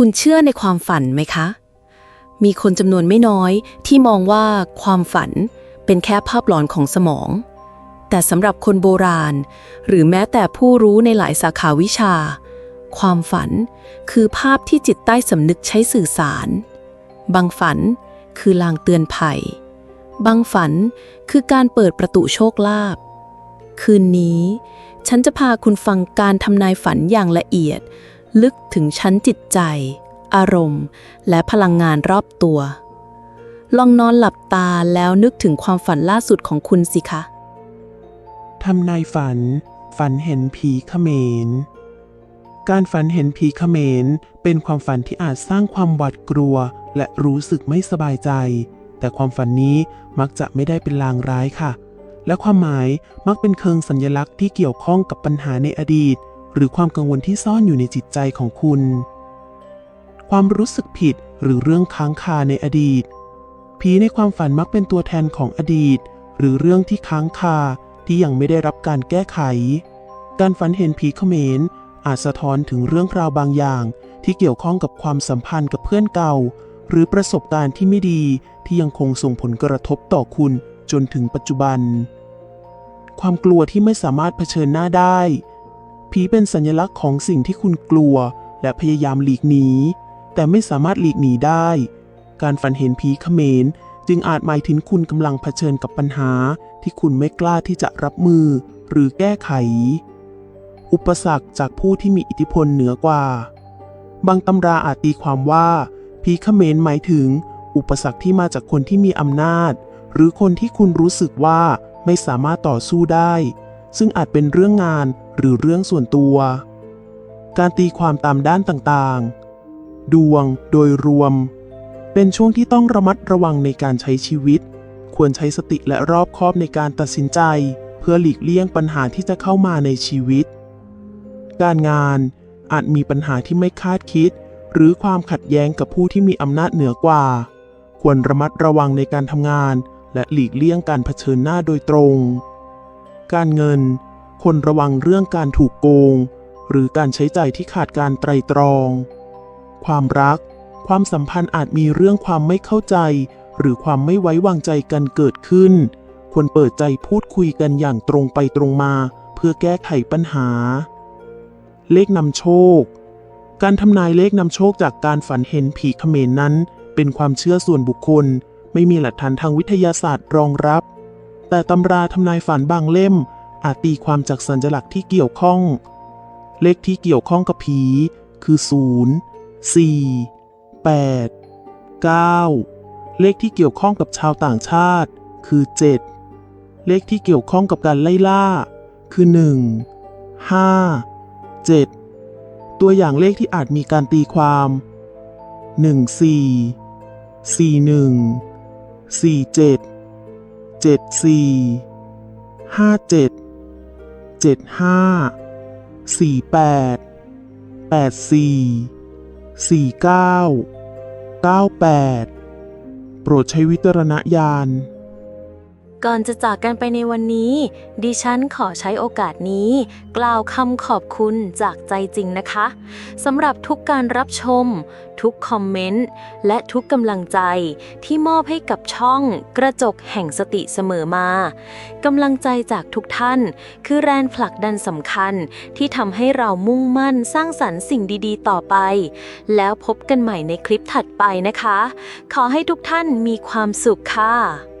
คุณเชื่อในความฝันไหมคะ มีคนจำนวนไม่น้อยที่มองว่าความฝันเป็นแค่ภาพหลอนของสมอง แต่สำหรับคนโบราณ หรือแม้แต่ผู้รู้ในหลายสาขาวิชา ความฝันคือภาพที่จิตใต้สำนึกใช้สื่อสาร บางฝันคือลางเตือนภัย บางฝันคือการเปิดประตูโชคลาภ คืนนี้ ฉันจะพาคุณฟังการทำนายฝันอย่างละเอียด ลึกถึงชั้นจิตใจ อารมณ์ และพลังงานรอบตัว ลองนอนหลับตาแล้วนึกถึงความฝันล่าสุดของคุณสิคะ ทำนายฝัน ฝันเห็นผีเขมร การฝันเห็นผีเขมร เป็นความฝันที่อาจสร้างความหวาดกลัว และรู้สึกไม่สบายใจ แต่ความฝันนี้มักจะไม่ได้เป็นลางร้ายค่ะและความหมายมักเป็นเคิงสัญลักษณ์ที่เกี่ยวข้องกับปัญหาในอดีต หรือความกังวลที่ซ่อนอยู่ในจิตใจของคุณ ความรู้สึกผิดหรือเรื่องค้างคาในอดีต ผีในความฝันมักเป็นตัวแทนของอดีต หรือเรื่องที่ค้างคาที่ยังไม่ได้รับการแก้ไข การฝันเห็นผีเขมรอาจสะท้อนถึงเรื่องราวบางอย่าง ที่เกี่ยวข้องกับความสัมพันธ์กับเพื่อนเก่า หรือประสบการณ์ที่ไม่ดีที่ยังคงส่งผลกระทบต่อคุณจนถึงปัจจุบัน ความกลัวที่ไม่สามารถเผชิญหน้าได้ ผีเป็นสัญลักษณ์ของสิ่งที่คุณกลัว และพยายามหลีกหนี แต่ไม่สามารถหลีกหนีได้ การฝันเห็นผีเขมรจึงอาจหมายถึงคุณกำลังเผชิญกับปัญหา ที่คุณไม่กล้าที่จะรับมือ หรือแก้ไข อุปสรรคจากผู้ที่มีอิทธิพลเหนือกว่า บางตำราอาจตีความว่าผีเขมรหมายถึง อุปสรรคที่มาจากคนที่มีอำนาจ หรือคนที่คุณรู้สึกว่าไม่สามารถต่อสู้ได้ ซึ่งอาจเป็นเรื่องงาน หรือเรื่องส่วนตัว การตีความตามด้านต่างๆ ดวงโดยรวม เป็นช่วงที่ต้องระมัดระวังในการใช้ชีวิต ควรใช้สติและรอบคอบในการตัดสินใจ เพื่อหลีกเลี่ยงปัญหาที่จะเข้ามาในชีวิต การงานอาจมีปัญหาที่ไม่คาดคิด หรือความขัดแย้งกับผู้ที่มีอำนาจเหนือกว่า ควรระมัดระวังในการทำงาน และหลีกเลี่ยงการเผชิญหน้าโดยตรง การเงิน ควรระวังเรื่องการถูกโกง หรือการใช้จ่ายที่ขาดการไตรตรอง ความรัก ความสัมพันธ์อาจมีเรื่องความไม่เข้าใจ หรือความไม่ไว้วางใจกันเกิดขึ้น ควรเปิดใจพูดคุยกันอย่างตรงไปตรงมา เพื่อแก้ไขปัญหา เลขนำโชค การทำนายเลขนำโชคจากการฝันเห็นผีเขมรนั้น เป็นความเชื่อส่วนบุคคล ไม่มีหลักฐานทางวิทยาศาสตร์รองรับ แต่ตำราทำนายฝันบางเล่ม อาจตีความจากสัญลักษณ์ที่เกี่ยวข้อง เลขที่เกี่ยวข้องกับผี คือ 0 4 8 9 เลขที่เกี่ยวข้องกับชาวต่างชาติ คือ 7 เลขที่เกี่ยวข้องกับการไล่ล่า คือ 1 5 7 ตัวอย่างเลขที่อาจมีการตีความ 14, 41, 47, 74, 57 1 4 4 1 4 7 7 4 5 7 7 5 4 8 8 4 49 98โปรดใช้วิจารณญาณ ก่อนจะจากกันไปในวันนี้ ดิฉันขอใช้โอกาสนี้ กล่าวคำขอบคุณจากใจจริงนะคะสำหรับทุกการรับชม ทุกคอมเมนต์ และทุกกำลังใจที่มอบให้กับช่องกระจกแห่งสติเสมอมากำลังใจจากทุกท่าน คือแรงผลักดันสำคัญที่ทำให้เรามุ่งมั่นสร้างสรรค์สิ่งดีๆ ต่อไป แล้วพบกันใหม่ในคลิปถัดไปนะคะ ขอให้ทุกท่านมีความสุขค่ะ